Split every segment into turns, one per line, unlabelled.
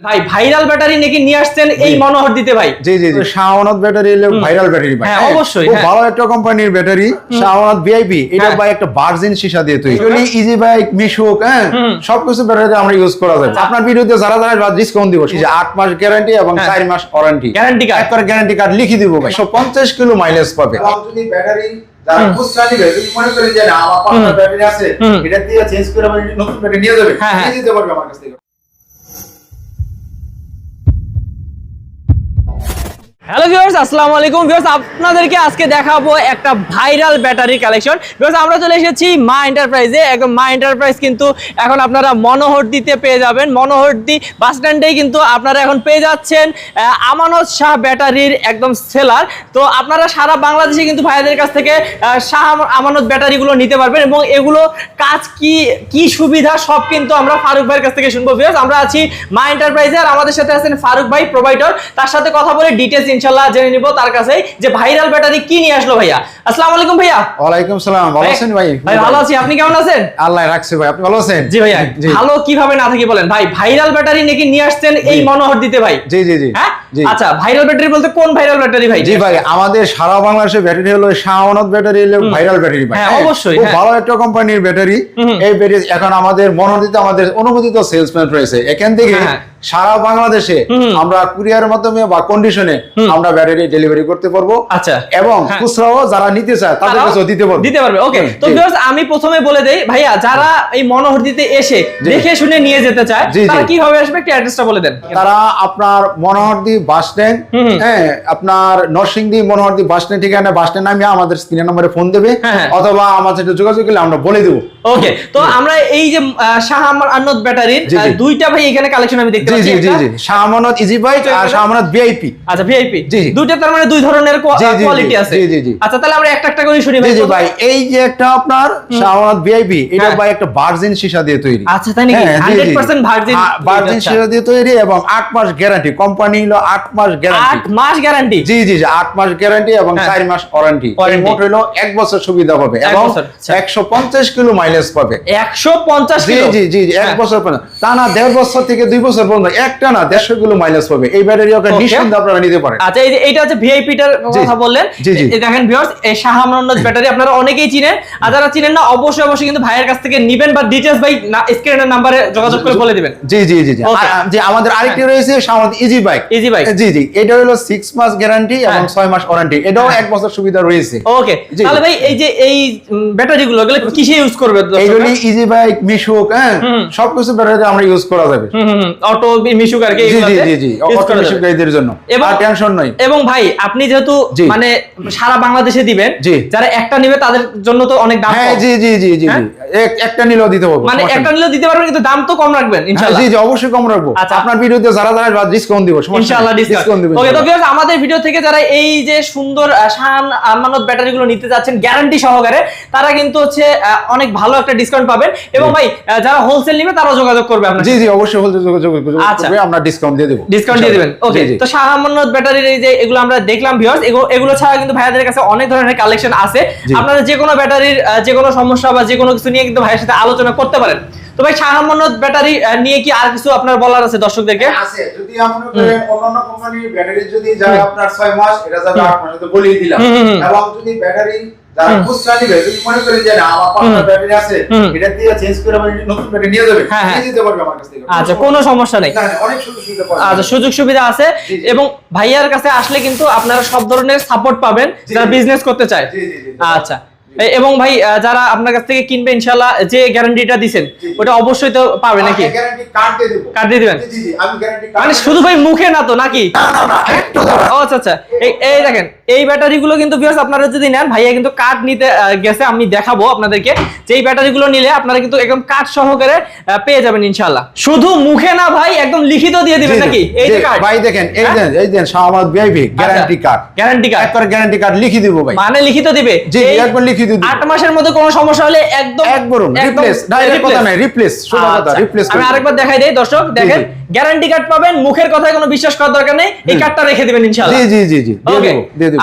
ভাই viral battery নাকি নিয়ে আসছেন এই মনোহর দিতে ভাই।
জি জি জি। শাহওয়ানত ব্যাটারি হলো ভাইরাল ব্যাটারি ভাই।
হ্যাঁ, অবশ্যই,
খুব
হ্যাঁ।
ভালো একটা কোম্পানির ব্যাটারি শাহওয়ানত ভিআইপি এটা
হ্যাঁ।
ভাই একটা ভার্জিন সীসা দিয়ে তৈরি। এগুলি ইজি বাইক মিশুক হ্যাঁ সবকিছু ব্যাটারি আমরা ইউজ করা যাবে আপনার ভিডিওতে যারা যারা ডিসকাউন্ট দিব এই যে 8 মাস গ্যারান্টি এবং
হ্যাঁ।
4 মাস ওয়ারেন্টি
Guarantee card।
একবার গ্যারান্টি কার্ড লিখে দিব ভাই। 150 কিলো মাইলেজ পাবে। যদি ব্যাটারি যারা খুচরা নিবে যদি মনে করেন যে না আমার পাঁচটা ব্যাটারি আছে এটা দিয়ে চেঞ্জ করে আমি নতুন ব্যাটারি নিয়ে যাবে
হ্যাঁ, হ্যাঁ।
নিয়ে যেতে পারবে আমার কাছ থেকে।
হ্যালো ভিউয়ার্স আসসালামু আলাইকুম ভিউয়ার্স, আপনাদেরকে আজকে দেখাবো একটা ভাইরাল ব্যাটারি কালেকশন। ভিউয়ার্স, আমরা চলে এসেছি মা এন্টারপ্রাইজে। একদম মা এন্টারপ্রাইজ কিন্তু এখন আপনারা মনোহরদিতে পেয়ে যাবেন। মনোহরদি বাস স্ট্যান্ডেই কিন্তু আপনারা এখন পেয়ে যাচ্ছেন আমানত শাহ ব্যাটারির একদম সেলার। তো আপনারা সারা বাংলাদেশে কিন্তু ভাইয়াদের কাছ থেকে শাহ আমানত ব্যাটারিগুলো নিতে পারবেন এবং এগুলো কাজ কি কি সুবিধা সব কিন্তু আমরা ফারুক ভাইয়ের কাছ থেকে শুনব। ভিউয়ার্স, আমরা আছি মা এন্টারপ্রাইজে আর আমাদের সাথে আছেন ফারুক ভাই, প্রোভাইডার। তার সাথে কথা বলে ডিটেলস ইনশাল্লাহ জেনে নিব তার যে ভাইরাল ব্যাটারি কি নিয়ে আসলো ভাইয়া। আসসালামু আলাইকুম ভাইয়া।
ওয়ালাইকুম সালাম ভালো আছেন ভাই?
ভাই ভালো আছি। আপনি কেমন আছেন?
আল্লাহ রাখছে ভাই আপনি ভালো আছেন?
জি ভাইয়া ভালো কীভাবে না থাকি বলেন। ভাই ভাইরাল ব্যাটারি নাকি নিয়ে আসছেন এই মনোহর দিতে ভাই?
জি জি জি।
হ্যাঁ? আচ্ছা ভাইরাল ব্যাটারি বলতে কোন ভাইরাল ব্যাটারি ভাই?
জি ভাই আমাদের সারা বাংলাদেশের ব্যাটারি হলো শাহওয়ানত ব্যাটারি হলো ভাইরাল ব্যাটারি ভাই।
হ্যাঁ, অবশ্যই,
খুব
হ্যাঁ।
ভালো একটা কোম্পানির ব্যাটারি এই ব্যাটারি এখন আমাদের মনোনীত আমাদের অনুমোদিত সেলসম্যান রয়েছে। এখান থেকে
হ্যাঁ।
সারা বাংলাদেশে আমরা কুরিয়ারের মাধ্যমে বা কন্ডিশনে আমরা ব্যাটারি ডেলিভারি করতে পারব।
আচ্ছা।
এবং
হ্যাঁ।
খুচরাও যারা নিতে চায় তাদের কাছেও দিতে পারব।
দিতে পারবে। ওকে তো ভিউয়ার্স আমি প্রথমে বলে দেই ভাইয়া যারা এই মনোহরদিতে এসে দেখে শুনে নিয়ে যেতে চায়। তারা কীভাবে আসবে একটু অ্যাড্রেসটা বলে দেন।
তারা আপনার মনোহরদি বাস স্ট্যান্ড হ্যাঁ আপনার নরসিংদী মনোহরদি বাস স্ট্যান্ড ঠিকানা বাস স্ট্যান্ড নামিয়ে আমাদের স্ক্রিনের নম্বরে ফোন দেবে
হ্যাঁ, হ্যাঁ।
অথবা আমার সাথে যোগাযোগ করলে আমরা বলে দেবো।
ওকে তো আমরা এই যে শাহ আমার আন্নত ব্যাটারির দুইটা ভাই এখানে কালেকশন আমি দেখতে
জি
পাচ্ছি
জি জি। শাহমানত ইজি বাইক আর শাহমানত ভিআইপি
আচ্ছা ভিআইপি
জি।
দুইটা তার মানে দুই ধরনের কোয়ালিটি আছে।
জি, জি, জি।
আচ্ছা তাহলে আমরা একটা একটা করে শুনি ভাই
জি ভাই এই যে একটা আপনার শাহমানত ভিআইপি এটা
হ্যাঁ।
ভাই একটা ভার্জিন সীসা দিয়ে তৈরি।
আচ্ছা তাই নাকি?
হ্যাঁ, জি, জি, জি।
100% ভার্জিন
হ্যাঁ, ভার্জিন সীসা দিয়ে তৈরি এবং 8 মাস গ্যারান্টি কোম্পানি হলো 8 মাস গ্যারান্টি
আট মাস গ্যারান্টি
জি জি জি 8 মাস গ্যারান্টি এবং। 4 মাস ওয়ারেন্টি মোট হলো 1 বছর সুবিধা পাবে এবং
আচ্ছা।
150 কিলো মাইলেজ পাবে।
একশো পঞ্চাশ
জি
কিলো?
জি জি জি, এক
হ্যাঁ।
বছর পর্যন্ত তা না দেড় বছর থেকে দুই বছর পর্যন্ত একটা না দেড়শো কিলো মাইলেজ পাবে। এই ব্যাটারি ওকে নিঃসন্দেহে আপনারা নিতে পারেন।
আচ্ছা এই যে এইটা হচ্ছে ভিআইপি কথা বললেন।
জি, জি।
এই দেখেন ভিউয়ার্স এই শাহ ব্যাটারি আপনারা অনেকেই চিনেন। আর যারা চিনেন না অবশ্যই অবশ্যই কিন্তু ভাইয়ের কাছ থেকে নিবেন বা ডিটেইলস ভাই স্ক্রিনের নাম্বারে যোগাযোগ করে বলে দিবেন।
জি জি জি জি।
Okay.
আর- যে আমাদের আরেকটি রয়েছে সামান্য ইজি বাইক
Easy bike।
জি জি এটা হলো সিক্স মাস গ্যারান্টি এবং
হ্যাঁ।
ছয় মাস ওয়ারেন্টি এটাও
হ্যাঁ।
এক বছর সুবিধা রয়েছে।
ওকে তাহলে ভাই এই যে এই ব্যাটারি গুলো কিসে ইউজ করবে?
এইগুলি ইজি বাইক মিশুক হ্যাঁ? সবকিছু ব্যাটারিতে আমরা ইউজ করা যাবে।
হুম, অটো মিশুক আর কি
জি জি
এগুলোতে
জি জি
use
অটো
করা
মিশুক
যাবে।
গাড়িদের জন্য আর টেনশন নয়
এবং ভাই আপনি যেহেতু মানে সারা বাংলাদেশে দিবেন। যারা একটা নিবে তাদের জন্য তো অনেক দাম
হ্যাঁ জি জি জি জি
হ্যাঁ?
একটা নিলেও দিতে পারব
মানে একটা নিলেও দিতে পারবেন কিন্তু দাম তো কম রাখবেন
হ্যাঁ,
ইনশাআল্লাহ।
জি জি অবশ্যই কম রাখব।
আচ্ছা।
আপনার ভিডিওতে যারা যারা ডিসকাউন্ট দিব
ইনশাআল্লাহ ডিসকাউন্ট
দিব
ওকে তো। ভিউয়ার্স আমাদের ভিডিও থেকে যারা এই যে সুন্দর শান আমানত ব্যাটারি গুলো নিতে যাচ্ছেন গ্যারান্টি সহকারে তারা কিন্তু হচ্ছে অনেক ভালো একটা ডিসকাউন্ট পাবেন। এবং ভাই যারা হোলসেল নিবে তারাও যোগাযোগ করবে আপনার
জি জি অবশ্যই হলতে যোগাযোগ যোগাযোগ
আচ্ছা।
করবে আমরা ডিসকাউন্ট দিয়ে দেবো।
ডিসকাউন্ট দিয়ে দিবেন। ওকে। তো শাহ আমানত ব্যাটারির এই যে এগুলো আমরা দেখলাম ভিউয়ার্স এগুলো ছাড়া কিন্তু ভাইয়াদের কাছে অনেক ধরনের কালেকশন আছে। আপনারা যে কোনো ব্যাটারির যে কোনো সমস্যা বা যে কোনো কিছু নিয়ে কিন্তু ভাইয়ের সাথে আলোচনা করতে পারেন। তো ভাই আমানত ব্যাটারি নিয়ে কি আর কিছু আপনার বলার আছে দর্শকদেরকে?
আছে। যদি আমরা অন্যান্য কোম্পানির ব্যাটারি যদি যায় আপনার 6 মাস এটা যাবে 8 মাস তো বলেই দিলাম। এবং যদি ব্যাটারি যারা
হুম।
খুচরা নিবে যদি মনে যে না আমার পাঁচটা ব্যাটারি আছে এটা দিয়ে চেঞ্জ করে আমি নতুন ব্যাটারি নিয়ে যাবে
হ্যাঁ, হ্যাঁ।
নিয়ে যেতে পারবে আমার কাছ থেকে।
আচ্ছা কোনো সমস্যা নেই।
অনেক সুযোগ সুবিধা পাওয়া
আচ্ছা সুযোগ সুবিধা আছে। এবং ভাইয়ার কাছে আসলে কিন্তু আপনারা সব ধরনের সাপোর্ট পাবেন যারা বিজনেস করতে চায়।
জি, জি, জি।
আচ্ছা। এবং ভাই যারা আপনার কাছ থেকে কিনবে ইনশাল্লাহ যে গ্যারান্টিটা
জি।
ওটা অবশ্যই তো পাবে নাকি?
গ্যারান্টি কার্ড দিয়ে দেবো।
কার্ড দিয়ে দিবেন?
জি, জি, আমি গ্যারান্টি
মানে শুধু ভাই মুখে না তো নাকি? আচ্ছা আচ্ছা। এই এই দেখেন এই ব্যাটারি গুলো কিন্তু ভিউয়ার্স আপনারা যদি নেন ভাইয়া কিন্তু কার্ড নিতে গেছে আমি দেখাবো আপনাদেরকে। যে এই ব্যাটারি গুলো নিলে আপনারা কিন্তু একদম কার্ড সহকারে পেয়ে যাবেন ইনশাল্লাহ শুধু মুখে না ভাই একদম লিখিত দিয়ে দিবেন নাকি? এই যে কার্ড
ভাই দেখেন এই
হ্যাঁ?
দেন এই দেন Shahmad VIP guarantee card
guarantee card
একবার গ্যারান্টি কার্ড লিখে দিব ভাই।
মানে লিখিত দিবে?
জি একবার লিখে
মাসের মধ্যে কোনো সমস্যা হলে একদম
একবার
একদম
রিপ্লেস ডাইরেক্ট কথা নাই রিপ্লেস সোজা কথা
আচ্ছা,
রিপ্লেস
আমি আরেকবার দেখাই দেই দর্শক দেখেন। গ্যারান্টি কার্ড পাবেন মুখের কথায় কোনো বিশ্বাস করার দরকার নেই এই কার্ডটা রেখে দিবেন ইনশাআল্লাহ।
জি জি জি জি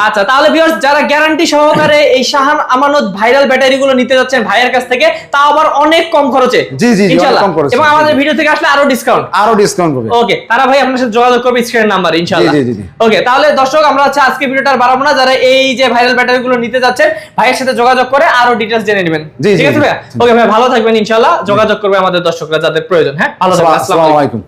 আচ্ছা তাহলে ভিউয়ার্স যারা গ্যারান্টি সহকারে এই শাহান আমানত ভাইরাল ব্যাটারি গুলো নিতে যাচ্ছেন ভাইয়ের কাছ থেকে তা আবার অনেক কম খরচে।
জি, জি,
ইনশাআল্লাহ।
কম খরচে।
এবং আমাদের ভিডিও থেকে আসলে আরও ডিসকাউন্ট
আরও ডিসকাউন্ট পাবে
ওকে তারা ভাই আপনার সাথে যোগাযোগ করবে স্ক্রিনের নাম্বার ইনশাআল্লাহ।
জি, জি, জি।
ওকে তাহলে দর্শক আমরা হচ্ছে আজকে ভিডিওটা আর বাড়াবো না। যারা এই যে ভাইরাল ব্যাটারি গুলো নিতে যাচ্ছেন ভাইয়ের সাথে যোগাযোগ করে আরও ডিটেলস জেনে নেবেন। ঠিক আছে
জি।
ভাইয়া? ওকে ভাই ভালো থাকবেন ইনশাআল্লাহ। যোগাযোগ করবে আমাদের দর্শকরা যাদের প্রয়োজন হ্যাঁ? ভালো থাকবেন আসসালামু
আলাইকুম।